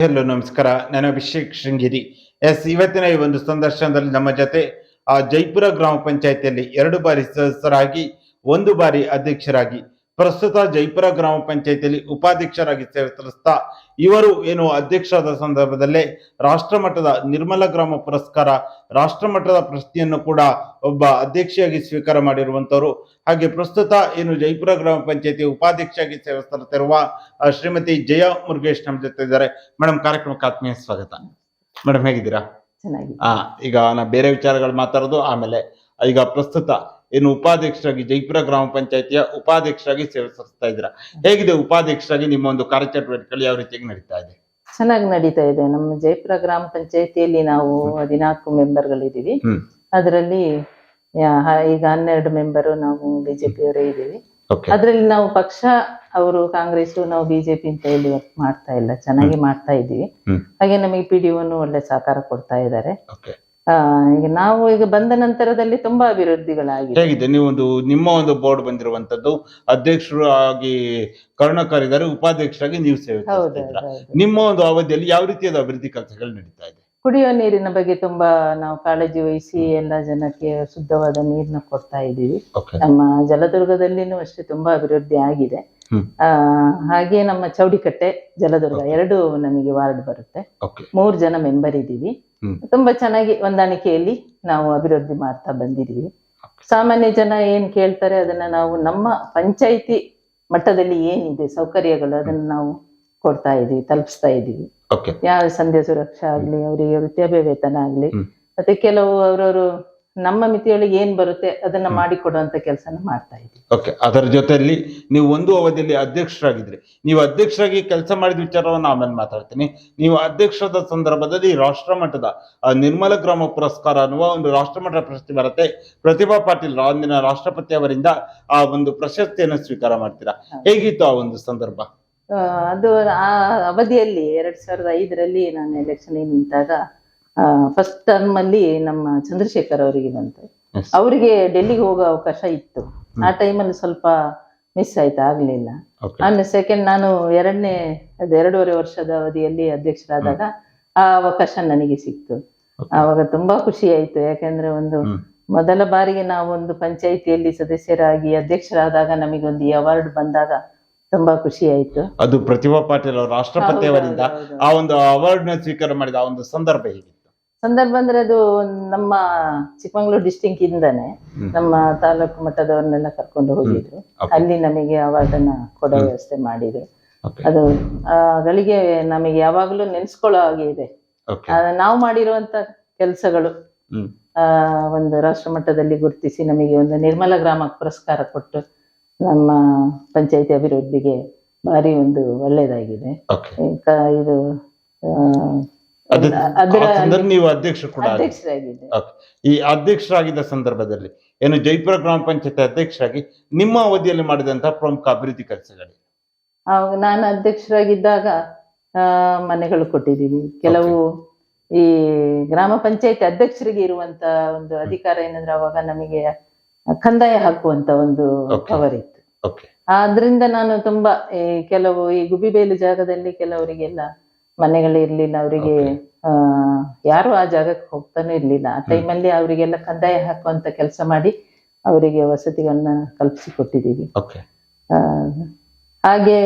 Hello ನಮಸ್ಕಾರ. ನಾನು Abhishek Sringeri. S, ಇವತ್ತಿನ ಈ ಒಂದು ಸಂದರ್ಶನದಲ್ಲಿ ನಮ್ಮ ಜೊತೆ ಆ ಜೈಪುರ ಗ್ರಾಮ ಪಂಚಾಯತಿಯಲ್ಲಿ ಎರಡು ಬಾರಿ ಸದಸ್ಯರಾಗಿ, ಒಂದು ಬಾರಿ ಅಧ್ಯಕ್ಷರಾಗಿ ಪ್ರಸ್ತುತ ಜೈಪುರ ಗ್ರಾಮ ಪಂಚಾಯತಿಯಲ್ಲಿ ಉಪಾಧ್ಯಕ್ಷರಾಗಿ ಸೇವೆ ಸಲ್ಲಿಸ್ತಾ ಇವರು ಏನು ಅಧ್ಯಕ್ಷರಾದ ಸಂದರ್ಭದಲ್ಲೇ ರಾಷ್ಟ್ರ ಮಟ್ಟದ ನಿರ್ಮಲ ಗ್ರಾಮ ಪುರಸ್ಕಾರ ರಾಷ್ಟ್ರ ಮಟ್ಟದ ಪ್ರಶಸ್ತಿಯನ್ನು ಕೂಡ ಒಬ್ಬ ಅಧ್ಯಕ್ಷೆಯಾಗಿ ಸ್ವೀಕಾರ ಮಾಡಿರುವಂತವರು. ಹಾಗೆ ಪ್ರಸ್ತುತ ಏನು ಜೈಪುರ ಗ್ರಾಮ ಪಂಚಾಯತಿ ಉಪಾಧ್ಯಕ್ಷರಾಗಿ ಸೇವೆ ಸಲ್ಲಿಸುತ್ತಿರುವ ಶ್ರೀಮತಿ ಜಯ ಮುರುಗೇಶ್ ನಮ್ಮ ಜೊತೆ ಇದ್ದಾರೆ. ಮೇಡಮ್ ಕಾರ್ಯಕ್ರಮಕ್ಕೆ ಆತ್ಮೀಯ ಸ್ವಾಗತ. ಮೇಡಮ್ ಹೇಗಿದ್ದೀರಾ? ಈಗ ನಾ ಬೇರೆ ವಿಚಾರಗಳು ಮಾತಾಡೋದು ಆಮೇಲೆ ಈಗ ಪ್ರಸ್ತುತ ಏನು ಉಪಾಧ್ಯಕ್ಷರಾಗಿ ಜೈಪುರ ಗ್ರಾಮ ಪಂಚಾಯತಿಯ ಉಪಾಧ್ಯಕ್ಷರಾಗಿ ಸೇವೆ ಸಲ್ಲಿಸ್ತಾ ಇದ್ದೀರಾ? ಹೇಗಿದೆ ಉಪಾಧ್ಯಕ್ಷರಾಗಿ ನಿಮ್ಮ ಒಂದು ಕಾರ್ಯಚಟುವಟಿಕೆಗಳು ಯಾವ ರೀತಿಯಾಗಿ ನಡೀತಾ ಇದೆ? ಚೆನ್ನಾಗಿ ನಡೀತಾ ಇದೆ. ನಮ್ಮ ಜೈಪುರ ಗ್ರಾಮ ಪಂಚಾಯತಿಯಲ್ಲಿ ನಾವು ಹದಿನಾಲ್ಕು ಮೆಂಬರ್ ಗಳಿದೀವಿ ಅದರಲ್ಲಿ ಈಗ ಹನ್ನೆರಡು ಮೆಂಬರ್ ನಾವು ಬಿಜೆಪಿಯವರೇ ಇದ್ದೀವಿ. ಅದರಲ್ಲಿ ನಾವು ಪಕ್ಷ ಅವರು ಕಾಂಗ್ರೆಸ್ ನಾವು ಬಿಜೆಪಿ ಅಂತ ಹೇಳಿ ವರ್ಕ್ ಮಾಡ್ತಾ ಇಲ್ಲ. ಚೆನ್ನಾಗಿ ಮಾಡ್ತಾ ಇದ್ದೀವಿ. ಹಾಗೆ ನಮಗೆ ಪಿ ಡಿ ಒಳ್ಳೆ ಸಹಕಾರ ಕೊಡ್ತಾ ಇದ್ದಾರೆ. ಈಗ ನಾವು ಈಗ ಬಂದ ನಂತರದಲ್ಲಿ ತುಂಬಾ ಅಭಿವೃದ್ಧಿಗಳಾಗಿ ಹೇಗಿದೆ? ನೀವು ಒಂದು ನಿಮ್ಮ ಒಂದು ಬೋರ್ಡ್ ಬಂದಿರುವಂತದ್ದು ಅಧ್ಯಕ್ಷರು ಆಗಿ ಕರುಣಾಕರಿದ್ದಾರೆ ಉಪಾಧ್ಯಕ್ಷರಾಗಿ ನೀವು ಸೇವೆ ಹೌದು ಸಲ್ಲಿಸ್ತಾ ಹೌದು. ನಿಮ್ಮ ಒಂದು ಅವಧಿಯಲ್ಲಿ ಯಾವ ರೀತಿಯಾದ ಅಭಿವೃದ್ಧಿ ಕೆಲಸಗಳು ನಡೀತಾ ಇದೆ? ಕುಡಿಯುವ ನೀರಿನ ಬಗ್ಗೆ ತುಂಬಾ ನಾವು ಕಾಳಜಿ ವಹಿಸಿ ಎಲ್ಲ ಜನಕ್ಕೆ ಶುದ್ಧವಾದ ನೀರನ್ನ ಕೊಡ್ತಾ ಇದ್ದೀವಿ. ಓಕೆ ನಮ್ಮ ಜಲದುರ್ಗದಲ್ಲಿನೂ ಅಷ್ಟೇ ತುಂಬಾ ಅಭಿವೃದ್ಧಿ ಆಗಿದೆ. ಹಾಗೆ ನಮ್ಮ ಚೌಡಿಕಟ್ಟೆ ಜಲದುರ್ಗ ಎರಡು ನಮಗೆ ವಾರ್ಡ್ ಬರುತ್ತೆ. ಮೂರು ಜನ ಮೆಂಬರ್ ಇದ್ದೀವಿ. ತುಂಬಾ ಚೆನ್ನಾಗಿ ಹೊಂದಾಣಿಕೆಯಲ್ಲಿ ನಾವು ಅಭಿವೃದ್ಧಿ ಮಾಡ್ತಾ ಬಂದಿದೀವಿ ಸಾಮಾನ್ಯ ಜನ ಏನ್ ಕೇಳ್ತಾರೆ ಅದನ್ನ ನಾವು ನಮ್ಮ ಪಂಚಾಯಿತಿ ಮಟ್ಟದಲ್ಲಿ ಏನಿದೆ ಸೌಕರ್ಯಗಳು ಅದನ್ನ ನಾವು ಕೊಡ್ತಾ ಇದೀವಿ ತಲುಪಿಸ್ತಾ ಇದೀವಿ ಯಾವ ಸಂಧ್ಯಾ ಸುರಕ್ಷಾ ಆಗ್ಲಿ ಅವರಿಗೆ ವೃದ್ಧಾಪ್ಯ ವೇತನ ಆಗ್ಲಿ. ಮತ್ತೆ ಕೆಲವು ಅವರವರು ನಮ್ಮ ಮಿತಿಯೊಳಗೆ ಏನ್ ಬರುತ್ತೆ ಅದನ್ನ ಮಾಡಿಕೊಡುವಂತ ಕೆಲಸನ ಮಾಡ್ತಾ ಇದ್ದೀವಿ. ಓಕೆ ಅದರ ಜೊತೆಯಲ್ಲಿ ನೀವು ಒಂದು ಅವಧಿಯಲ್ಲಿ ಅಧ್ಯಕ್ಷರಾಗಿದ್ರಿ ನೀವು ಅಧ್ಯಕ್ಷರಾಗಿ ಕೆಲಸ ಮಾಡಿದ ವಿಚಾರವನ್ನು ಆಮೇಲೆ ಮಾತಾಡ್ತೀನಿ. ನೀವು ಅಧ್ಯಕ್ಷದ ಸಂದರ್ಭದಲ್ಲಿ ರಾಷ್ಟ್ರ ಮಟ್ಟದ ನಿರ್ಮಲ ಗ್ರಾಮ ಪುರಸ್ಕಾರ ಅನ್ನುವ ಒಂದು ರಾಷ್ಟ್ರ ಮಟ್ಟದ ಪ್ರಶಸ್ತಿ ಬರುತ್ತೆ. ಪ್ರತಿಭಾ ಪಾಟೀಲ್ ಅಂದಿನ ರಾಷ್ಟ್ರಪತಿ ಅವರಿಂದ ಆ ಒಂದು ಪ್ರಶಸ್ತಿಯನ್ನು ಸ್ವೀಕಾರ ಮಾಡ್ತೀರಾ? ಹೇಗಿತ್ತು ಆ ಒಂದು ಸಂದರ್ಭ? ಅದು ಆ ಅವಧಿಯಲ್ಲಿ ಎರಡ್ ಸಾವಿರದ ಐದರಲ್ಲಿ ನಾನು ಎಲೆಕ್ಷನ್ ನಿಂತಾಗ ಫಸ್ಟ್ ಟರ್ಮ್ ಅಲ್ಲಿ ನಮ್ಮ ಚಂದ್ರಶೇಖರ್ ಅವರಿಗೆ ಬಂತು. ಅವರಿಗೆ ಡೆಲ್ಲಿಗೆ ಹೋಗೋ ಅವಕಾಶ ಇತ್ತು. ಆ ಟೈಮಲ್ಲಿ ಸ್ವಲ್ಪ ಮಿಸ್ ಆಯ್ತು ಆಗ್ಲಿಲ್ಲ. ಆಮೇಲೆ ಸೆಕೆಂಡ್ ನಾನು ಎರಡನೇ ಅದು ಎರಡೂವರೆ ವರ್ಷದ ಅವಧಿಯಲ್ಲಿ ಅಧ್ಯಕ್ಷರಾದಾಗ ಆ ಅವಕಾಶ ನನಗೆ ಸಿಕ್ತು. ಅವಾಗ ಆವಾಗ ತುಂಬಾ ಖುಷಿ ಆಯ್ತು. ಯಾಕಂದ್ರೆ ಒಂದು ಮೊದಲ ಬಾರಿಗೆ ನಾವೊಂದು ಪಂಚಾಯಿತಿಯಲ್ಲಿ ಸದಸ್ಯರಾಗಿ ಅಧ್ಯಕ್ಷರಾದಾಗ ನಮಗೊಂದು ಈ ಅವಾರ್ಡ್ ಬಂದಾಗ ತುಂಬಾ ಖುಷಿ ಆಯ್ತು. ಅದು ಪ್ರತಿಭಾ ಪಾಟೀಲ್ ಅವರು ರಾಷ್ಟ್ರಪತಿ ಅವರಿಂದ. ಆ ಒಂದು ಅವಾರ್ಡ್ನ ಸ್ವೀಕಾರ ಮಾಡಿದ ಆ ಒಂದು ಸಂದರ್ಭ ಹೇಗಿತ್ತು ಸಂದರ್ಭ ಅಂದ್ರೆ ಅದು ನಮ್ಮ ಚಿಕ್ಕಮಂಗ್ಳೂರು ಡಿಸ್ಟಿಕ್ ಇಂದಾನೆ. ನಮ್ಮ ತಾಲೂಕು ಮಟ್ಟದವ್ರನ್ನೆಲ್ಲ ಕರ್ಕೊಂಡು ಹೋಗಿದ್ರು. ಅಲ್ಲಿ ನಮಗೆ ಅವಾರ್ಡ್ ಅನ್ನ ಕೊಡೋ ವ್ಯವಸ್ಥೆ ಮಾಡಿದ್ರು. ಅದು ಆ ಗಳಿಗೆ ನಮಗೆ ಯಾವಾಗ್ಲೂ ನೆನ್ಸ್ಕೊಳ್ಳೋ ಹಾಗೆ ಇದೆ. ನಾವು ಮಾಡಿರುವಂತ ಕೆಲಸಗಳು ಆ ಒಂದು ರಾಷ್ಟ್ರ ಮಟ್ಟದಲ್ಲಿ ಗುರುತಿಸಿ ನಮಗೆ ಒಂದು ನಿರ್ಮಲ ಗ್ರಾಮ ಪುರಸ್ಕಾರ ಕೊಟ್ಟು ನಮ್ಮ ಪಂಚಾಯತಿ ಅಭಿವೃದ್ಧಿಗೆ ಭಾರಿ ಒಂದು ಒಳ್ಳೇದಾಗಿದೆ. ಇದು ಆ, ಅದರ ನೀವು ಅಧ್ಯಕ್ಷರು ಕೂಡ. ಈ ಅಧ್ಯಕ್ಷರಾಗಿದ್ದ ಸಂದರ್ಭದಲ್ಲಿ ಏನು ಜೈಪುರ ಗ್ರಾಮ ಪಂಚಾಯತ್ ಅಧ್ಯಕ್ಷರಾಗಿ ನಿಮ್ಮ ಅವಧಿಯಲ್ಲಿ ಮಾಡಿದಂತಹ ಪ್ರಮುಖ ಅಭಿವೃದ್ಧಿ ಕೆಲಸಗಳು ನಾನು ಅಧ್ಯಕ್ಷರಾಗಿದ್ದಾಗ ಮನೆಗಳು ಕೊಟ್ಟಿದ್ದೀವಿ. ಕೆಲವು ಈ ಗ್ರಾಮ ಪಂಚಾಯತ್ ಅಧ್ಯಕ್ಷರಿಗೆ ಇರುವಂತ ಒಂದು ಅಧಿಕಾರ ಏನಂದ್ರೆ ಅವಾಗ ನಮಗೆ ಕಂದಾಯ ಹಾಕುವಂತ ಒಂದು ಕವರ್ ಪವರ್ ಇತ್ತು. ಆದ್ರಿಂದ ನಾನು ತುಂಬಾ ಕೆಲವು ಈ ಗುಬಿಬೇಲು ಜಾಗದಲ್ಲಿ ಕೆಲವರಿಗೆಲ್ಲ ಮನೆಗಳು ಇರ್ಲಿಲ್ಲ ಅವರಿಗೆ. ಆ ಯಾರು ಆ ಜಾಗಕ್ಕೆ ಹೋಗ್ತಾನೆ ಇರ್ಲಿಲ್ಲ. ಆ ಟೈಮಲ್ಲಿ ಅವರಿಗೆಲ್ಲ ಕಂದಾಯ ಹಾಕುವಂತ ಕೆಲಸ ಮಾಡಿ ಅವರಿಗೆ ವಸತಿಗಳನ್ನ ಕಲ್ಪಿಸಿ ಕೊಟ್ಟಿದ್ದೀವಿ. ಹಾಗೆ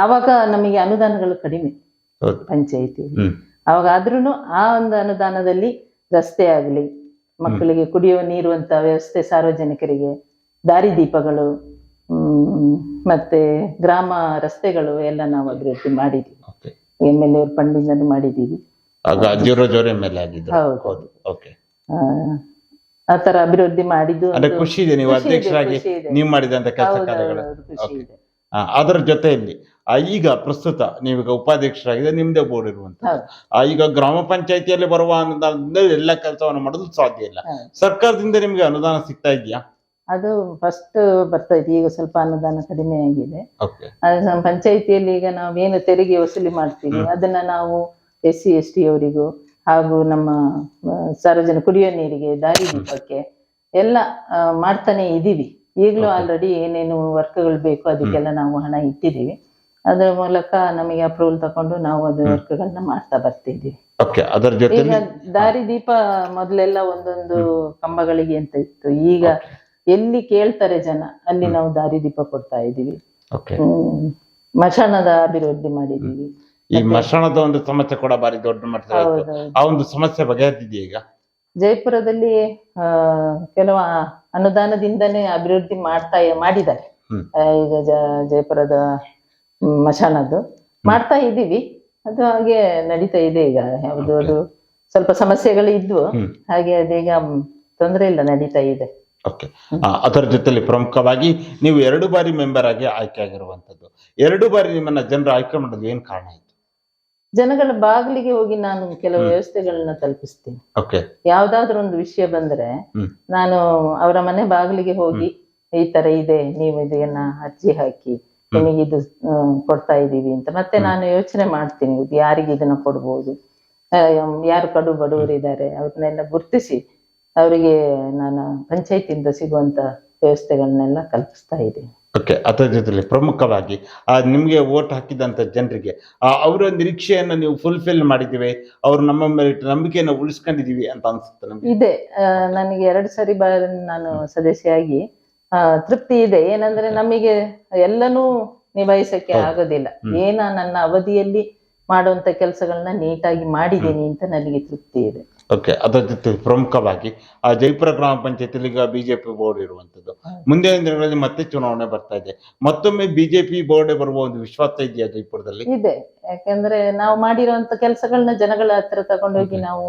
ಆವಾಗ ನಮಗೆ ಅನುದಾನಗಳು ಕಡಿಮೆ ಪಂಚಾಯಿತಿ ಅವಾಗ ಆದ್ರೂ ಆ ಒಂದು ಅನುದಾನದಲ್ಲಿ ರಸ್ತೆ ಆಗ್ಲಿ ಮಕ್ಕಳಿಗೆ ಕುಡಿಯುವ ನೀರು ಅಂತ ವ್ಯವಸ್ಥೆ ಸಾರ್ವಜನಿಕರಿಗೆ ದಾರಿದೀಪಗಳು ದೀಪಗಳು ಮತ್ತೆ ಗ್ರಾಮ ರಸ್ತೆಗಳು ಎಲ್ಲ ನಾವು ಅಭಿವೃದ್ಧಿ ಮಾಡಿದೀವಿ. ಎಂ ಎಲ್ ಎ ಫಂಡಿಂದ ಮಾಡಿದ್ದೀವಿ ಆಗ ಅಜ್ಜಿಯವರ ಜೋರೆ ಮೇಲೆ ಆಗಿದ್ದು ಹೌದು. ಹೌದು ಓಕೆ ಆ, ಆ ತರ ಅಭಿವೃದ್ಧಿ ಮಾಡಿದ್ದು ಅಂದ್ರೆ ಒಂದು- ಖುಷಿ ಇದೆ ನೀವು ಖುಷಿ ಇದೆ, ಅಧ್ಯಕ್ಷರಾಗಿ ಖುಷಿ ಇದೆ. ನೀವು ಮಾಡಿದಂತ ಕೆಲಸ ಹೌದು, ಕಾರ್ಯಗಳು ಹೌದು, ಖುಷಿ Okay. ಇದೆ ಆ, ಅದರ ಜೊತೆಯಲ್ಲಿ ಆ, ಈಗ ಪ್ರಸ್ತುತ ನೀವೀಗ ಉಪಾಧ್ಯಕ್ಷರಾಗಿದೆ ನಿಮ್ದೇ ಬೋರ್ಡ್ ಇರುವಂತ ಹೌದು. ಈಗ ಗ್ರಾಮ ಪಂಚಾಯತಿಯಲ್ಲಿ ಬರುವ ಅನುದಾನದಿಂದ ಎಲ್ಲ ಕೆಲಸವನ್ನು ಮಾಡಲು ಸಾಧ್ಯ ಇಲ್ಲ ಹೌದು. ಸರ್ಕಾರದಿಂದ ನಿಮ್ಗೆ ಅನುದಾನ ಸಿಗ್ತಾ ಇದೆಯಾ ಅದು ಫಸ್ಟ್ ಬರ್ತಾ ಇತ್ತು ಈಗ ಸ್ವಲ್ಪ ಅನುದಾನ ಕಡಿಮೆ ಆಗಿದೆ. ಪಂಚಾಯಿತಿಯಲ್ಲಿ ಈಗ ನಾವು ಏನು ತೆರಿಗೆ ವಸೂಲಿ ಮಾಡ್ತೀವಿ ಅದನ್ನ ನಾವು ಎಸ್ ಸಿ ಎಸ್ ಟಿ ಅವರಿಗೂ ಹಾಗೂ ನಮ್ಮ ಸಾರ್ವಜನಿಕ ಕುಡಿಯೋ ನೀರಿಗೆ ದಾರಿ ದೀಪಕ್ಕೆ ಎಲ್ಲ ಮಾಡ್ತಾನೆ ಇದೀವಿ. ಈಗಲೂ ಆಲ್ರೆಡಿ ಏನೇನು ವರ್ಕ್ಗಳು ಬೇಕು ಅದಕ್ಕೆಲ್ಲ ನಾವು ಹಣ ಇಟ್ಟಿದ್ದೀವಿ. ಅದರ ಮೂಲಕ ನಮಗೆ ಅಪ್ರೂವಲ್ ತಕೊಂಡು ನಾವು ಅದು ವರ್ಕ್ಗಳನ್ನ ಮಾಡ್ತಾ ಬರ್ತಿದ್ದೀವಿ ಈಗ ದಾರಿ ದೀಪ ಮೊದಲೆಲ್ಲ ಒಂದೊಂದು ಕಂಬಗಳಿಗೆ ಅಂತ ಇತ್ತು. ಈಗ ಎಲ್ಲಿ ಕೇಳ್ತಾರೆ ಜನ ಅಲ್ಲಿ ನಾವು ದಾರಿದೀಪ ಕೊಡ್ತಾ ಇದೀವಿ ಮಶಾನದ ಅಭಿವೃದ್ಧಿ ಮಾಡಿದೀವಿ ಈ ಮಶಾಣದ ಒಂದು ಸಮಸ್ಯೆ ಕೂಡ ಬಾರಿ ದೊಡ್ಡ ಮಟ್ಟದ ಆ ಒಂದು ಸಮಸ್ಯೆ ಬಗೆಹರಿದಿದೆ ಈಗ? ಜೈಪುರದಲ್ಲಿ ಕೆಲವು ಅನುದಾನದಿಂದನೇ ಅಭಿವೃದ್ಧಿ ಮಾಡ್ತಾ ಮಾಡಿದ್ದಾರೆ. ಈಗ ಜೈಪುರದ ಮಶಾನದ್ದು ಮಾಡ್ತಾ ಇದ್ದೀವಿ. ಅದು ಹಾಗೆ ನಡೀತಾ ಇದೆ ಈಗ. ಯಾವುದು ಅದು ಸ್ವಲ್ಪ ಸಮಸ್ಯೆಗಳು ಇದ್ವು. ಹಾಗೆ ಅದೀಗ ತೊಂದ್ರೆ ಇಲ್ಲ ನಡೀತಾ ಇದೆ. ಓಕೆ ಅದರ ಜೊತೆಲಿ ಪ್ರಮುಖವಾಗಿ ನೀವು ಎರಡು ಬಾರಿ ಮೆಂಬರ್ ಆಗಿ ಆಯ್ಕೆ ಆಗಿರುವಂತದ್ದು ಎರಡು ಬಾರಿ ನಿಮ್ಮನ್ನ ಜನರು ಆಯ್ಕೆ ಮಾಡೋದು ಏನ್ ಕಾರಣ ಆಯ್ತು? ಜನಗಳ ಬಾಗಿಲಿಗೆ ಹೋಗಿ ನಾನು ಕೆಲವು. ವ್ಯವಸ್ಥೆಗಳನ್ನ ತಲುಪಿಸ್ತೀನಿ. ಯಾವ್ದಾದ್ರು ಒಂದು ವಿಷಯ ಬಂದ್ರೆ ನಾನು ಅವರ ಮನೆ ಬಾಗಿಲಿಗೆ ಹೋಗಿ ಈ ತರ ಇದೆ ನೀವು ಇದನ್ನ ಅರ್ಜಿ ಹಾಕಿ ನಿಮಗೆ ಇದು ಕೊಡ್ತಾ ಇದೀವಿ ಅಂತ ಮತ್ತೆ ನಾನು ಯೋಚನೆ ಮಾಡ್ತೀನಿ. ಯಾರಿಗೆ ಇದನ್ನ ಕೊಡ್ಬೋದು? ಯಾರು ಕಡು ಬಡವರು ಇದ್ದಾರೆ ಅವ್ರನ್ನೆಲ್ಲ ಗುರ್ತಿಸಿ ಅವರಿಗೆ ನಾನು ಪಂಚಾಯತಿಯಿಂದ ಸಿಗುವಂತ ವ್ಯವಸ್ಥೆಗಳನ್ನೆಲ್ಲ ಕಲ್ಪಿಸ್ತಾ ಇದ್ದೀನಿ. ಓಕೆ ಅದರ ಜೊತೆಲಿ ಪ್ರಮುಖವಾಗಿ ಆ ನಿಮ್ಗೆ ವೋಟ್ ಹಾಕಿದಂತ ಜನರಿಗೆ ಆ ಅವರ ನಿರೀಕ್ಷೆಯನ್ನು ನೀವು ಫುಲ್ಫಿಲ್ ಮಾಡಿದ್ದೀವಿ ಅವ್ರು ನಮ್ಮ ಮೇಲೆ ನಂಬಿಕೆಯನ್ನು ಉಳಿಸ್ಕೊಂಡಿದೀವಿ ಅಂತ ಅನ್ಸುತ್ತೆ ನಮ್ಗೆ? ಇದೆ. ನನಗೆ ಎರಡು ಸಾರಿ ಬಾರಿ ನಾನು ಸದಸ್ಯೆಯಾಗಿ ಆ, ತೃಪ್ತಿ ಇದೆ. ಏನಂದ್ರೆ ನಮಗೆ ಎಲ್ಲನೂ ನಿಭಾಯಿಸಕ್ಕೆ ಆಗೋದಿಲ್ಲ. ಏನ ನನ್ನ ಅವಧಿಯಲ್ಲಿ ಮಾಡುವಂತ ಕೆಲಸಗಳನ್ನ ನೀಟಾಗಿ ಮಾಡಿದ್ದೀನಿ ಅಂತ ನನಗೆ ತೃಪ್ತಿ ಇದೆ. ಓಕೆ ಅದರ ಜೊತೆ ಪ್ರಮುಖವಾಗಿ ಆ ಜೈಪುರ ಗ್ರಾಮ ಪಂಚಾಯತಿಲಿ ಈಗ ಬಿಜೆಪಿ ಬೋರ್ಡ್ ಇರುವಂಥದ್ದು. ಮುಂದಿನ ದಿನಗಳಲ್ಲಿ ಮತ್ತೆ ಚುನಾವಣೆ ಬರ್ತಾ ಇದೆ. ಮತ್ತೊಮ್ಮೆ ಬಿಜೆಪಿ ಬೋರ್ಡ್ ಬರುವ ಒಂದು ವಿಶ್ವಾಸ ಇದೆಯಾ ಜೈಪುರದಲ್ಲಿ? ಇದೆ. ಯಾಕಂದ್ರೆ ನಾವು ಮಾಡಿರುವಂತ ಕೆಲಸಗಳನ್ನ ಜನಗಳ ಹತ್ರ ತಗೊಂಡೋಗಿ ನಾವು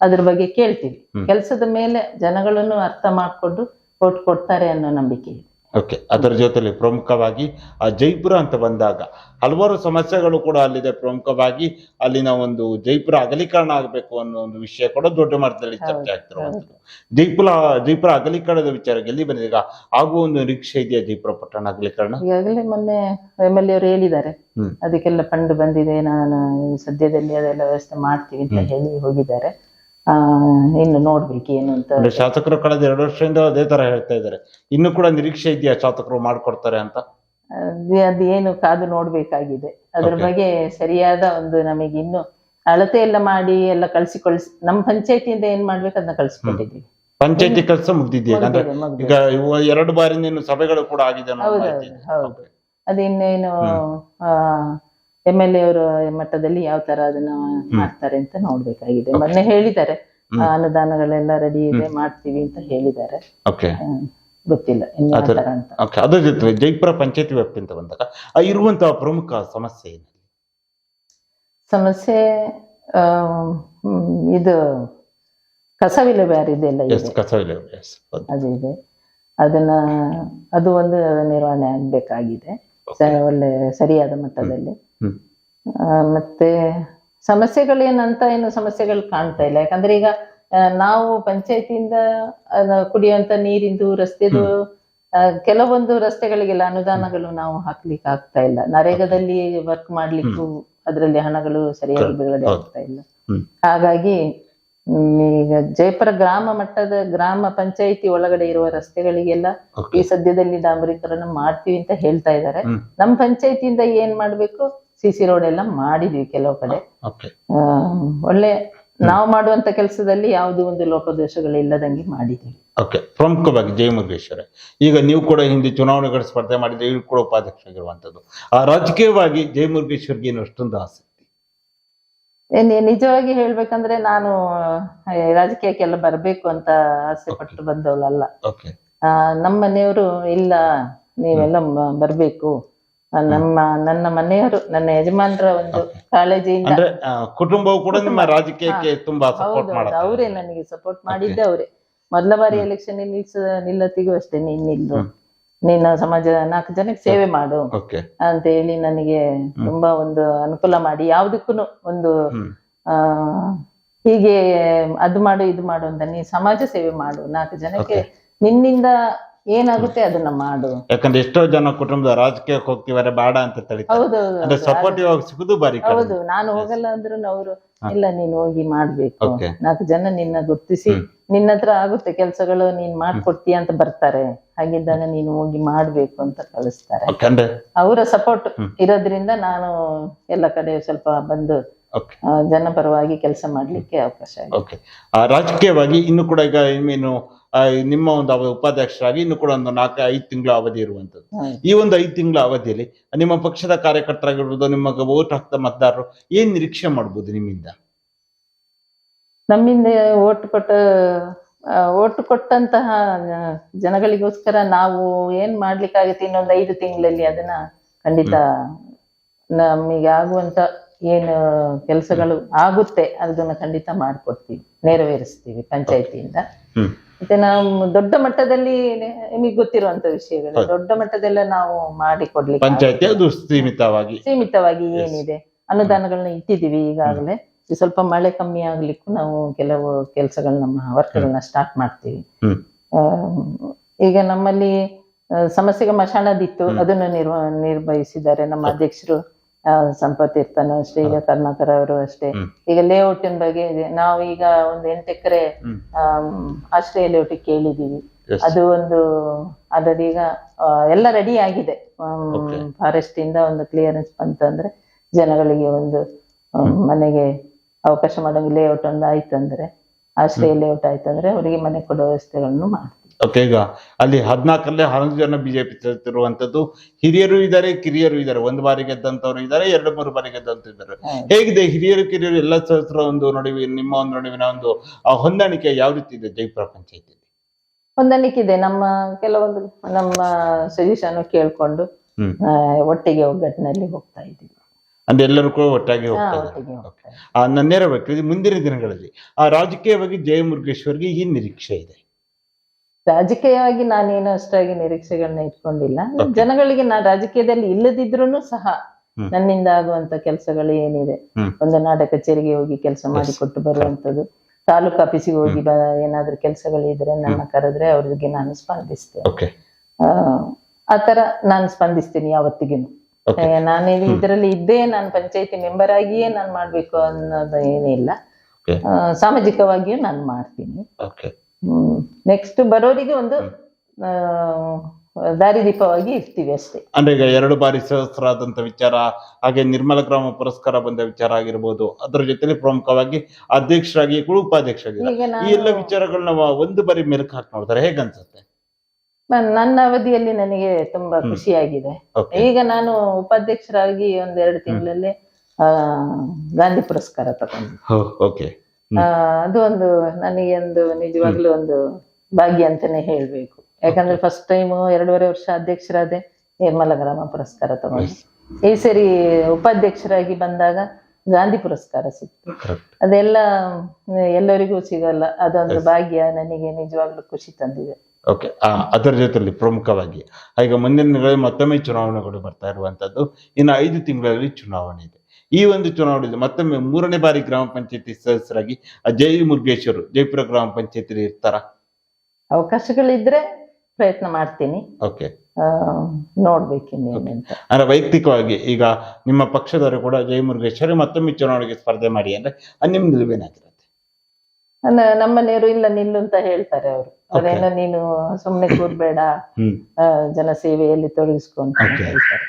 ಅದ್ರ ಬಗ್ಗೆ ಕೇಳ್ತೀವಿ. ಕೆಲಸದ ಮೇಲೆ ಜನಗಳನ್ನು ಅರ್ಥ ಮಾಡ್ಕೊಂಡು ಕೊಟ್ಟು ಕೊಡ್ತಾರೆ ಅನ್ನೋ ನಂಬಿಕೆ ಇದೆ. ಓಕೆ ಅದರ ಜೊತೆಲಿ ಪ್ರಮುಖವಾಗಿ ಆ ಜೈಪುರ ಅಂತ ಬಂದಾಗ ಹಲವಾರು ಸಮಸ್ಯೆಗಳು ಕೂಡ ಅಲ್ಲಿದೆ. ಪ್ರಮುಖವಾಗಿ ಅಲ್ಲಿನ ಒಂದು ಜೈಪುರ ಅಗಲೀಕರಣ ಆಗಬೇಕು ಅನ್ನೋ ಒಂದು ವಿಷಯ ಕೂಡ ದೊಡ್ಡ ಮಟ್ಟದಲ್ಲಿ ಚರ್ಚೆ ಆಗ್ತಿರುವಂಥದ್ದು. ಜೈಪುರ ಜೈಪುರ ಅಗಲೀಕರಣದ ವಿಚಾರ ಎಲ್ಲಿ ಬಂದಿದೆ? ಈಗ ಆಗುವ ಒಂದು ನಿರೀಕ್ಷೆ ಇದೆಯಾ ಜೈಪುರ ಪಟ್ಟಣ ಅಗಲೀಕರಣ? ಈಗಾಗಲೇ ಮೊನ್ನೆ ಎಂ ಎಲ್ ಎ ಅವರು ಹೇಳಿದ್ದಾರೆ. ಅದಕ್ಕೆಲ್ಲ ಫಂಡ್ ಬಂದಿದೆ ನಾನು ಸದ್ಯದಲ್ಲಿ ಅದೆಲ್ಲ ವ್ಯವಸ್ಥೆ ಮಾಡ್ತೀವಿ ಅಂತ ಹೇಳಿ ಹೋಗಿದ್ದಾರೆ. ಆ ಇನ್ನು ನೋಡ್ಬೇಕು ಏನು ಅಂತ ಅಂದ್ರೆ ಶಾಸಕರು ಕಳೆದ ಎರಡು ವರ್ಷದಿಂದ ಅದೇ ತರ ಹೇಳ್ತಾ ಇದ್ದಾರೆ ಇನ್ನು ಕೂಡ ನಿರೀಕ್ಷೆ ಇದೆಯಾ ಶಾಸಕರು ಮಾಡ್ಕೊಡ್ತಾರೆ ಅಂತ ಅದ್- ಅದು ಏನು ಕಾದು ನೋಡ್ಬೇಕಾಗಿದೆ ಅದ್ರ Okay. ಬಗ್ಗೆ ಸರಿಯಾದ ಒಂದು ನಮಗೆ ಇನ್ನು ಅಳತೆ ಎಲ್ಲ ಮಾಡಿ ಎಲ್ಲ ಕಳ್ಸಿಕೊಳ್ಸಿ ನಮ್ಮ ಪಂಚಾಯತಿಯಿಂದ ಏನ್ ಮಾಡ್ಬೇಕು ಅದನ್ನ ಕಳ್ಸಿಕೊಟ್ಟಿದ್ದೀವಿ ಪಂಚಾಯತಿ ಕೆಲಸ ಮುಗ್ದಿದೆಯಾ ಅಂದ್ರೆ ಮುಗ್ದಿದೆ, ಮುಗ್ದಿದೆ. ಈಗ ಇವು ಎರಡು ಬಾರಿ ನೀನು ಸಭೆಗಳು ಕೂಡ ಆಗಿದೆ ಅನ್ನೋ ಹೌದು, ಮಾಹಿತಿ ಇದೆ. ಹೌದು. Okay. ಅದಿನ್ನೇನು ಎಂ ಎಲ್ ಎ ಅವರ ಮಟ್ಟದಲ್ಲಿ ಯಾವ ತರ ಅದನ್ನ ಮಾಡ್ತಾರೆ ಅಂತ ನೋಡ್ಬೇಕಾಗಿದೆ. ಮೊನ್ನೆ ಹೇಳಿದ್ದಾರೆ ಅನುದಾನಗಳೆಲ್ಲ ರೆಡಿ ಇದೆ ಮಾಡ್ತೀವಿ ಅಂತ ಹೇಳಿದ್ದಾರೆ. ಗೊತ್ತಿಲ್ಲ ಅದ್ರ ಜೊತೆ ಜೈಪುರ ಪಂಚಾಯತಿ ವ್ಯಾಪ್ತಿ ಅಂತ ಬಂದಾಗ ಇರುವಂತಹ ಪ್ರಮುಖ ಸಮಸ್ಯೆ ಏನು ಸಮಸ್ಯೆ ಇದು ಕಸ ವಿಲೇವಾರಿ ಇದೆಲ್ಲ ಎಸ್ ಇದೆ. ಅದು ಇದೆ. ಅದನ್ನ ಅದು ಒಂದು ನಿರ್ವಹಣೆ ಆಗ್ಬೇಕಾಗಿದೆ. ಒಳ್ಳೆ ಸರಿಯಾದ ಮಟ್ಟದಲ್ಲಿ. ಮತ್ತೆ ಸಮಸ್ಯೆಗಳೇನಂತ ಏನು ಸಮಸ್ಯೆಗಳು ಕಾಣ್ತಾ ಇಲ್ಲ. ಯಾಕಂದ್ರೆ ಈಗ ನಾವು ಪಂಚಾಯತಿಯಿಂದ ಕುಡಿಯುವಂತ ನೀರಿಂದು ರಸ್ತೆದು ಕೆಲವೊಂದು ರಸ್ತೆಗಳಿಗೆಲ್ಲ ಅನುದಾನಗಳು ನಾವು ಹಾಕ್ಲಿಕ್ಕೆ ಆಗ್ತಾ ಇಲ್ಲ. ನರೇಗಾದಲ್ಲಿ ವರ್ಕ್ ಮಾಡ್ಲಿಕ್ಕೂ ಅದರಲ್ಲಿ ಹಣಗಳು ಸರಿಯಾಗಿ ಬಿಡುಗಡೆ. ಆಗ್ತಾ ಇಲ್ಲ. ಹಾಗಾಗಿ ಈಗ ಜಯಪುರ ಗ್ರಾಮ ಮಟ್ಟದ ಗ್ರಾಮ ಪಂಚಾಯಿತಿ ಒಳಗಡೆ ಇರುವ ರಸ್ತೆಗಳಿಗೆಲ್ಲ. ಈ ಸದ್ಯದಲ್ಲಿ ಡಾಂಬರೀಕರಣ ಮಾಡ್ತೀವಿ ಅಂತ ಹೇಳ್ತಾ ಇದ್ದಾರೆ. ನಮ್ಮ ಪಂಚಾಯತಿಯಿಂದ ಏನ್ ಮಾಡ್ಬೇಕು? ಸಿ ಸಿ ರೋಡ್ ಎಲ್ಲ ಮಾಡಿದ್ವಿ ಕೆಲವು ಕಡೆ. ಒಳ್ಳೆ ನಾವು ಮಾಡುವಂತ ಕೆಲಸದಲ್ಲಿ ಯಾವುದೇ ಒಂದು ಲೋಪದೋಷಗಳು ಇಲ್ಲದಂಗೆ ಮಾಡಿದ್ದೀವಿ ಓಕೆ ಪ್ರಮುಖವಾಗಿ ಜಯ ಮುರುಗೇಶ್ವರ ಈಗ ನೀವು ಕೂಡ ಹಿಂದೆ ಚುನಾವಣೆಗಳ ಸ್ಪರ್ಧೆ ಮಾಡಿದ್ರೆ ಇವ್ರು ಕೂಡ ಉಪಾಧ್ಯಕ್ಷ ಆಗಿರುವಂತದ್ದು ಆ ರಾಜಕೀಯವಾಗಿ ಜಯ ಮುರುಗೇಶ್ವರ್ಗೆ ಏನು ಅಷ್ಟೊಂದು ಏನ್ ನಿಜವಾಗಿ ಹೇಳ್ಬೇಕಂದ್ರೆ ನಾನು ರಾಜಕೀಯಕ್ಕೆಲ್ಲ ಬರ್ಬೇಕು ಅಂತ ಆಸೆ ಪಟ್ಟು ಬಂದವಳಲ್ಲ. ನಮ್ಮ ಮನೆಯವರು ಇಲ್ಲ ನೀವೆಲ್ಲ ಬರ್ಬೇಕು. ನಮ್ಮ ನನ್ನ ಮನೆಯವರು ನನ್ನ ಯಜಮಾನರ ಒಂದು ಕಾಳಜಿಯಿಂದ ಕುಟುಂಬವು ಕೂಡ ನಿಮ್ಮ ರಾಜಕೀಯಕ್ಕೆ ತುಂಬಾ ಸಪೋರ್ಟ್ ಮಾಡುತ್ತೆ. ಅವರೇ ನನಗೆ ಸಪೋರ್ಟ್ ಮಾಡಿದ್ದೆ ಅವರೇ ಮೊದಲ ಬಾರಿ ಎಲೆಕ್ಷನ್ ನಿಲ್ಸ ನಿಲ್ಲತಿಗೂ ಅಷ್ಟೇ ನೀನ್ ನಿಲ್ಲು ಹ್ಮ್. ನೀನು ಸಮಾಜ ನಾಲ್ಕು ಜನಕ್ಕೆ ಸೇವೆ ಮಾಡು ಓಕೆ ಅಂತ ಹೇಳಿ ನನಗೆ ತುಂಬಾ ಒಂದು ಅನುಕೂಲ ಮಾಡಿ ಯಾವ್ದಕ್ಕೂ ಒಂದು ಆ ಹೀಗೆ ಅದು ಮಾಡು ಇದು ಮಾಡು ಅಂತ ನೀ ಸಮಾಜ ಸೇವೆ ಮಾಡು. ನಾಲ್ಕು ಜನಕ್ಕೆ ನಿನ್ನಿಂದ ಏನಾಗುತ್ತೆ ಅದನ್ನ ಮಾಡು. ಯಾಕಂದ್ರೆ ಎಷ್ಟೋ ಜನ ಕುಟುಂಬದ ರಾಜಕೀಯಕ್ಕೆ ಹೋಗ್ತಿದ್ದಾರೆ ಬೇಡ ಅಂತ ತಳಿತಾರೆ ಸಪೋರ್ಟಿವ್ ಆಗಿ ಸಿಗುದು ಬಾರಿ ಹೌದು ನಾನು ಹೋಗಲ್ಲ ಅಂದ್ರು ಅವರು ಇಲ್ಲ ನೀನ್ ಹೋಗಿ ಮಾಡ್ಬೇಕು. ನಾಲ್ಕು ಜನ ನಿನ್ನ ಗುರ್ತಿಸಿ ನಿನ್ನ ಹತ್ರ ಆಗುತ್ತೆ ಕೆಲಸಗಳು ನೀನ್ ಮಾಡ್ಕೊಡ್ತೀಯ ಅಂತ ಬರ್ತಾರೆ. ಹಾಗಿದ್ದಾಗ ನೀನು ಹೋಗಿ ಮಾಡ್ಬೇಕು ಅಂತ ಕಳಿಸ್ತಾರೆ. ಅವರ ಸಪೋರ್ಟ್ ಇರೋದ್ರಿಂದ ನಾನು ಎಲ್ಲ ಕಡೆ ಸ್ವಲ್ಪ ಬಂದು ಜನಪರವಾಗಿ ಕೆಲಸ ಮಾಡ್ಲಿಕ್ಕೆ ಅವಕಾಶ ರಾಜಕೀಯವಾಗಿ ಇನ್ನು ಕೂಡ ಈಗ ಆ, ನಿಮ್ಮ ಒಂದು ಉಪಾಧ್ಯಕ್ಷರಾಗಿ ಇನ್ನು ಕೂಡ ಒಂದು ನಾಲ್ಕು ಐದು ತಿಂಗಳ ಅವಧಿ ಇರುವಂತದ್ದು ಈ ಒಂದು ಐದು ತಿಂಗಳ ಅವಧಿಯಲ್ಲಿ ನಿಮ್ಮ ಪಕ್ಷದ ಕಾರ್ಯಕರ್ತರಾಗಿರ್ಬೋದು ನಿಮ್ಮ ಓಟ್ ಹಾಕ್ತ ಮತದಾರರು ಏನ್ ನಿರೀಕ್ಷೆ ಮಾಡ್ಬೋದು ನಿಮ್ಮಿಂದ? ನಮ್ಮಿಂದ ಓಟ್ ಕೊಟ್ಟ ವೋಟ್ ಓಟ್ ಕೊಟ್ಟಂತಹ ಜನಗಳಿಗೋಸ್ಕರ ನಾವು ಏನ್ ಮಾಡ್ಲಿಕ್ಕಾಗುತ್ತೆ ಇನ್ನೊಂದು ಐದು ತಿಂಗಳಲ್ಲಿ ಅದನ್ನ ಖಂಡಿತ ನಮಗೆ ಆಗುವಂತ ಏನು ಕೆಲಸಗಳು ಆಗುತ್ತೆ ಅದನ್ನ ಖಂಡಿತ ಮಾಡ್ಕೊಡ್ತೀವಿ ನೆರವೇರಿಸ್ತೀವಿ ಪಂಚಾಯತಿಯಿಂದ. ಮತ್ತೆ ನಾವು ದೊಡ್ಡ ಮಟ್ಟದಲ್ಲಿ ನಿಮಗೆ ಗೊತ್ತಿರುವಂತ ವಿಷಯಗಳು. ದೊಡ್ಡ ಮಟ್ಟದಲ್ಲ ನಾವು ಮಾಡಿ ಕೊಡ್ಲಿಕ್ಕೆ ಪಂಚಾಯತಿ ಅದು ಸೀಮಿತವಾಗಿ. ಸೀಮಿತವಾಗಿ ಏನಿದೆ? ಅನುದಾನಗಳನ್ನ ಇಟ್ಟಿದೀವಿ ಈಗಾಗಲೇ. ಸ್ವಲ್ಪ ಮಳೆ ಕಮ್ಮಿ ಆಗ್ಲಿಕ್ಕೂ ನಾವು ಕೆಲವು ಕೆಲಸಗಳು ನಮ್ಮ ವರ್ಕ್ಗಳನ್ನ ಸ್ಟಾರ್ಟ್ ಮಾಡ್ತೀವಿ. ಈಗ ನಮ್ಮಲ್ಲಿ ಸಮಸ್ಯೆಗೆ ಮಶಾಣದಿತ್ತು. ಅದನ್ನು ನಿರ್ವ ನಿರ್ವಹಿಸಿದ್ದಾರೆ ನಮ್ಮ ಅಧ್ಯಕ್ಷರು. ಸಂಪತ್ ಇರ್ತಾನೋ ಅಷ್ಟೇ. ಈಗ ಕರ್ನಾಟಕ ಅವರು ಅಷ್ಟೇ ಈಗ ಲೇಔಟಿನ ಬಗ್ಗೆ ಇದೆ. ನಾವು ಈಗ ಒಂದು ಎಂಟು ಎಕರೆ. ಆಶ್ರಯ ಲೇಔಟ್ ಕೇಳಿದೀವಿ ಅದು ಒಂದು ಅದರೀಗ ಈಗ ಎಲ್ಲ ರೆಡಿ ಆಗಿದೆ. ಫಾರೆಸ್ಟ್ ಇಂದ ಒಂದು ಕ್ಲಿಯರೆನ್ಸ್ ಬಂತಂದ್ರೆ ಜನಗಳಿಗೆ ಒಂದು ಮನೆಗೆ ಅವಕಾಶ ಮಾಡೋ ಲೇಔಟ್ ಒಂದು ಆಯ್ತು ಅಂದ್ರೆ ಆಶ್ರಯ ಲೇಔಟ್ ಆಯ್ತು ಅಂದ್ರೆ ಅವರಿಗೆ ಮನೆ ಕೊಡೋ ವ್ಯವಸ್ಥೆಗಳನ್ನು ಮಾಡ್ತೀವಿ ಓಕೆ ಈಗ ಅಲ್ಲಿ ಹದಿನಾಲ್ಕಲ್ಲೇ ಹನ್ನೊಂದು ಜನ ಬಿಜೆಪಿ ಇರುವಂತದ್ದು ಹಿರಿಯರು ಇದ್ದಾರೆ ಕಿರಿಯರು ಇದ್ದಾರೆ. ಒಂದು ಬಾರಿ ಗೆದ್ದಂತವ್ರು ಇದ್ದಾರೆ ಎರಡು ಮೂರು ಬಾರಿ ಗೆದ್ದಂತ ಇದ್ದಾರೆ. ಹೇಗಿದೆ? ಹಿರಿಯರು ಕಿರಿಯರು ಎಲ್ಲ ಸದಸ್ಯರ ಒಂದು ನಡುವೆ ನಿಮ್ಮ ಒಂದು ನಡುವಿನ ಒಂದು ಹೊಂದಾಣಿಕೆ ಯಾವ ರೀತಿ ಇದೆ ಜೈಪುರ ಪಂಚಾಯತಿ ಹೊಂದಾಣಿಕೆ ಇದೆ. ನಮ್ಮ ಕೆಲವೊಂದು ನಮ್ಮ ಸಜೆಷನ್ ಕೇಳ್ಕೊಂಡು ಒಟ್ಟಿಗೆ ಒಗ್ಗಟ್ಟಿನಲ್ಲಿ ಹೋಗ್ತಾ ಇದ್ದೀವಿ. ಅಂದ್ರೆ ಎಲ್ಲರೂ ಕೂಡ ಒಟ್ಟಾಗಿ ಹಾ, ಹೋಗ್ತಾ ಇದ್ದಾರೆ. ಒಟ್ಟಿಗೆ ಹೋಗ್ತಾ ಆ, ನನ್ನ ನೇರವಾಗಿ ಮುಂದಿನ ದಿನಗಳಲ್ಲಿ ಆ ರಾಜಕೀಯವಾಗಿ ಜಯಮುರುಗೇಶ್ವರ್ಗೆ ಈ ನಿರೀಕ್ಷೆ ಇದೆ. ರಾಜಕೀಯವಾಗಿ ನಾನೇನು ಅಷ್ಟಾಗಿ ನಿರೀಕ್ಷೆಗಳನ್ನ ಇಟ್ಕೊಂಡಿಲ್ಲ. ಜನಗಳಿಗೆ ನಾನು ರಾಜಕೀಯದಲ್ಲಿ ಇಲ್ಲದಿದ್ರು ಸಹ ನನ್ನಿಂದ ಆಗುವಂತ ಕೆಲಸಗಳು ಏನಿದೆ. ಒಂದು ನಾಟಕ ಕಚೇರಿಗೆ ಹೋಗಿ ಕೆಲಸ ಮಾಡಿಕೊಟ್ಟು ಬರುವಂತದ್ದು. ತಾಲೂಕು ಆಫೀಸಿಗೆ ಹೋಗಿ ಬ ಕೆಲಸಗಳು ಇದ್ರೆ ನನ್ನ ಕರೆದ್ರೆ ಅವ್ರಿಗೆ ನಾನು ಸ್ಪಂದಿಸ್ತೇನೆ. ತರ ನಾನು ಸ್ಪಂದಿಸ್ತೀನಿ ಯಾವತ್ತಿಗೂ. ನಾನು ಇದರಲ್ಲಿ ಇದ್ದೇ ನಾನು ಪಂಚಾಯತಿ ಮೆಂಬರ್ ಆಗಿಯೇ ನಾನು ಮಾಡ್ಬೇಕು ಅನ್ನೋದು ಏನಿಲ್ಲ. ಸಾಮಾಜಿಕವಾಗಿಯೂ ನಾನು ಮಾಡ್ತೀನಿ. ನೆಕ್ಸ್ಟ್ ಬರೋರಿಗೆ ಒಂದು ದಾರಿದೀಪವಾಗಿ ಇರ್ತೀವಿ ಅಷ್ಟೇ. ಅಂದ್ರೆ ಈಗ ಎರಡು ಬಾರಿ ಸಹಸ್ರಾದಂತ ವಿಚಾರ ಹಾಗೆ ನಿರ್ಮಲ ಗ್ರಾಮ ಪುರಸ್ಕಾರ ಬಂದ ವಿಚಾರ ಆಗಿರ್ಬೋದು. ಅದರ ಜೊತೆಲಿ ಪ್ರಮುಖವಾಗಿ ಅಧ್ಯಕ್ಷರಾಗಿ ಕೂಡ ಉಪಾಧ್ಯಕ್ಷರಾಗಿ ಈ ಎಲ್ಲ ವಿಚಾರಗಳನ್ನ ಒಂದು ಬಾರಿ ಮೆಲುಕು ಹಾಕಿ ನೋಡ್ತಾರೆ ಹೇಗನ್ಸುತ್ತೆ ನಾನು ನನ್ನ ಅವಧಿಯಲ್ಲಿ ನನಗೆ ತುಂಬಾ ಖುಷಿಯಾಗಿದೆ. ಈಗ ನಾನು ಉಪಾಧ್ಯಕ್ಷರಾಗಿ ಒಂದೆರಡು ಎರಡು ತಿಂಗಳಲ್ಲಿ ಗಾಂಧಿ ಪುರಸ್ಕಾರ ತಗೊಂಡೆ. ಓಕೆ ಅದು ಒಂದು ನನಗೆ ಒಂದು ನಿಜವಾಗ್ಲೂ ಒಂದು ಭಾಗ್ಯ ಅಂತಾನೆ ಹೇಳ್ಬೇಕು. ಯಾಕಂದ್ರೆ ಫಸ್ಟ್ ಟೈಮ್ ಎರಡೂವರೆ ವರ್ಷ ಅಧ್ಯಕ್ಷರಾದೆ ನಿರ್ಮಲ ಗ್ರಾಮ ಪುರಸ್ಕಾರ ತಗೊಂಡು. ಈ ಸರಿ ಉಪಾಧ್ಯಕ್ಷರಾಗಿ ಬಂದಾಗ ಗಾಂಧಿ ಪುರಸ್ಕಾರ ಸಿಕ್ತು. ಅದೆಲ್ಲ ಎಲ್ಲರಿಗೂ ಸಿಗಲ್ಲ. ಅದೊಂದು ಭಾಗ್ಯ ನನಗೆ ನಿಜವಾಗ್ಲೂ ಖುಷಿ ತಂದಿದೆ. ಓಕೆ ಅದರ ಜೊತೆಯಲ್ಲಿ ಪ್ರಮುಖವಾಗಿ ಈಗ ಮುಂದಿನ ದಿನಗಳಲ್ಲಿ ಮತ್ತೊಮ್ಮೆ ಚುನಾವಣೆಗಳು ಬರ್ತಾ ಇರುವಂತದ್ದು. ಇನ್ನು ಐದು ತಿಂಗಳಲ್ಲಿ ಚುನಾವಣೆ ಇದೆ. ಈ ಒಂದು ಚುನಾವಣೆಯಲ್ಲಿ ಮತ್ತೊಮ್ಮೆ ಮೂರನೇ ಬಾರಿ ಗ್ರಾಮ ಪಂಚಾಯತಿ ಸದಸ್ಯರಾಗಿ ಜೈ ಮುರುಗೇಶ್ವರು ಜೈಪುರ ಗ್ರಾಮ ಪಂಚಾಯತಿ ಇರ್ತಾರ? ಅವಕಾಶಗಳಿದ್ರೆ ಪ್ರಯತ್ನ ಮಾಡ್ತೀನಿ. ಓಕೆ ಅಂದ್ರೆ ವೈಯಕ್ತಿಕವಾಗಿ ಈಗ ನಿಮ್ಮ ಪಕ್ಷದವರು ಕೂಡ ಜೈ ಮುರುಗೇಶ್ವರ್ ಮತ್ತೊಮ್ಮೆ ಚುನಾವಣೆಗೆ ಸ್ಪರ್ಧೆ ಮಾಡಿ ಅಂದ್ರೆ ಅದು ನಿಮ್ ನಿಲುವೇನಾಗಿರುತ್ತೆ ನ- ನಮ್ಮನೆಯವರು ಇಲ್ಲ ನಿಲ್ಲು ಅಂತ ಹೇಳ್ತಾರೆ ಅವರು. ಅದೇನೋ ನೀನು ಸುಮ್ನೆ ಕೂರ್ಬೇಡ ಜನ ಸೇವೆಯಲ್ಲಿ ಜನಸೇವೆಯಲ್ಲಿ ತೊಡಗಿಸ್ಕೊ ಅಂತ Okay. ಹೇಳ್ತಾರೆ.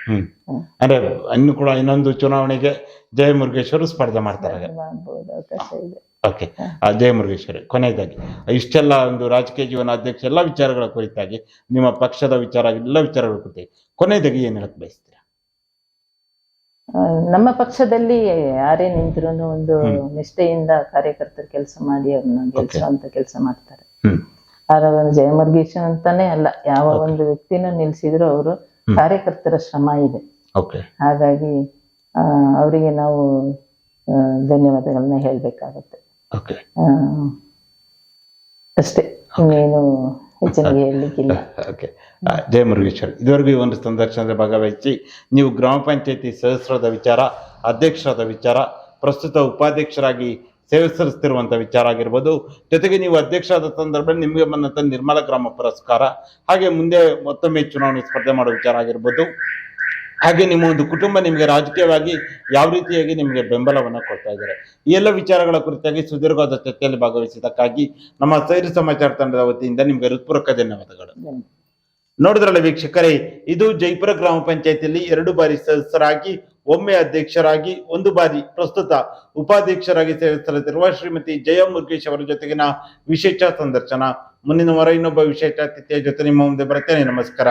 ಅಂದ್ರೆ ಇನ್ನು ಕೂಡ ಇನ್ನೊಂದು ಚುನಾವಣೆಗೆ ಜಯ ಮುರುಗೇಶ್ವರು ಸ್ಪರ್ಧೆ ಮಾಡ್ತಾರೆ ಮಾಡ್ಬೋದು ಅವಕಾಶ ಇದೆ. ಓಕೆ ಜಯ ಮುರುಗೇಶ್ವರಿ ಕೊನೆಯದಾಗಿ ಇಷ್ಟೆಲ್ಲ ಒಂದು ರಾಜಕೀಯ ಜೀವನ ಅಧ್ಯಕ್ಷ ಎಲ್ಲ ವಿಚಾರಗಳ ಕುರಿತಾಗಿ ನಿಮ್ಮ ಪಕ್ಷದ ವಿಚಾರ ಎಲ್ಲ ವಿಚಾರಗಳ ಕುರಿತಾಗಿ ಕೊನೆಯದಾಗಿ ಏನ್ ಹೇಳಕ್ ಬಯಸ್ತೀರಾ? ನಮ್ಮ ಪಕ್ಷದಲ್ಲಿ ಯಾರೇ ನಿಂತ್ರು ಒಂದು ನಿಷ್ಠೆಯಿಂದ ಕಾರ್ಯಕರ್ತರು ಕೆಲಸ ಮಾಡಿ ಅವ್ರನ್ನ ಗೆಲ್ಸುವಂತ ಕೆಲಸ ಮಾಡ್ತಾರೆ. ಜಯಮರ್ಗೀಶ್ ಅಂತಾನೆ ಅಲ್ಲ ಯಾವ ಒಂದು ವ್ಯಕ್ತಿನೂ ನಿಲ್ಸಿದ್ರು ಅವರು ಕಾರ್ಯಕರ್ತರ ಶ್ರಮ ಇದೆ. ಹಾಗಾಗಿ ಆ, ಅವರಿಗೆ ನಾವು ಧನ್ಯವಾದಗಳನ್ನ ಹೇಳ್ಬೇಕಾಗತ್ತೆ. ಅಷ್ಟೇ. ಇನ್ನೇನು ಹೆಚ್ಚಿನ ಹೇಳಲಿಕ್ಕಿಲ್ಲ. ಓಕೆ ಜಯ ಮುರುಗೇಶ್ವರ್ ಇದುವರೆಗೂ ಈ ಒಂದು ಸಂದರ್ಶನದ ಭಾಗವಹಿಸಿ ನೀವು ಗ್ರಾಮ ಪಂಚಾಯತಿ ಸದಸ್ಯರಾದ ವಿಚಾರ ಅಧ್ಯಕ್ಷರಾದ ವಿಚಾರ ಪ್ರಸ್ತುತ ಉಪಾಧ್ಯಕ್ಷರಾಗಿ ಸೇವೆ ಸಲ್ಲಿಸ್ತಿರುವಂಥ ವಿಚಾರ ಆಗಿರ್ಬೋದು. ಜೊತೆಗೆ ನೀವು ಅಧ್ಯಕ್ಷರಾದ ಸಂದರ್ಭದಲ್ಲಿ ನಿಮಗೆ ಬಂದಂತ ನಿರ್ಮಲ ಗ್ರಾಮ ಪುರಸ್ಕಾರ ಹಾಗೆ ಮುಂದೆ ಮತ್ತೊಮ್ಮೆ ಚುನಾವಣೆ ಸ್ಪರ್ಧೆ ಮಾಡೋ ವಿಚಾರ ಆಗಿರ್ಬೋದು. ಹಾಗೆ ನಿಮ್ಮ ಒಂದು ಕುಟುಂಬ ನಿಮಗೆ ರಾಜಕೀಯವಾಗಿ ಯಾವ ರೀತಿಯಾಗಿ ನಿಮಗೆ ಬೆಂಬಲವನ್ನ ಕೊಡ್ತಾ ಇದ್ದಾರೆ? ಈ ಎಲ್ಲ ವಿಚಾರಗಳ ಕುರಿತಾಗಿ ಸುದೀರ್ಘವಾದ ಚರ್ಚೆಯಲ್ಲಿ ಭಾಗವಹಿಸಿದ್ದಕ್ಕಾಗಿ ನಮ್ಮ ಸೈರು ಸಮಾಚಾರ ತಂಡದ ವತಿಯಿಂದ ನಿಮಗೆ ಹೃತ್ಪೂರ್ವಕ ಧನ್ಯವಾದಗಳು. ನೋಡಿದ್ರಲ್ಲ ವೀಕ್ಷಕರೇ ಇದು ಜೈಪುರ ಗ್ರಾಮ ಪಂಚಾಯತಿಯಲ್ಲಿ ಎರಡು ಬಾರಿ ಸದಸ್ಯರಾಗಿ ಒಮ್ಮೆ ಅಧ್ಯಕ್ಷರಾಗಿ ಒಂದು ಬಾರಿ ಪ್ರಸ್ತುತ ಉಪಾಧ್ಯಕ್ಷರಾಗಿ ಸೇವೆ ಸಲ್ಲಿಸಿರುವ ಶ್ರೀಮತಿ ಜಯ ಮುರುಗೇಶ್ ಅವರ ಜೊತೆಗಿನ ವಿಶೇಷ ಸಂದರ್ಶನ. ಮುಂದಿನ ವಾರ ಇನ್ನೊಬ್ಬ ವಿಶೇಷ ಅತಿಥಿಯ ಜೊತೆ ನಿಮ್ಮ ಮುಂದೆ ಬರ್ತೇನೆ ನಮಸ್ಕಾರ.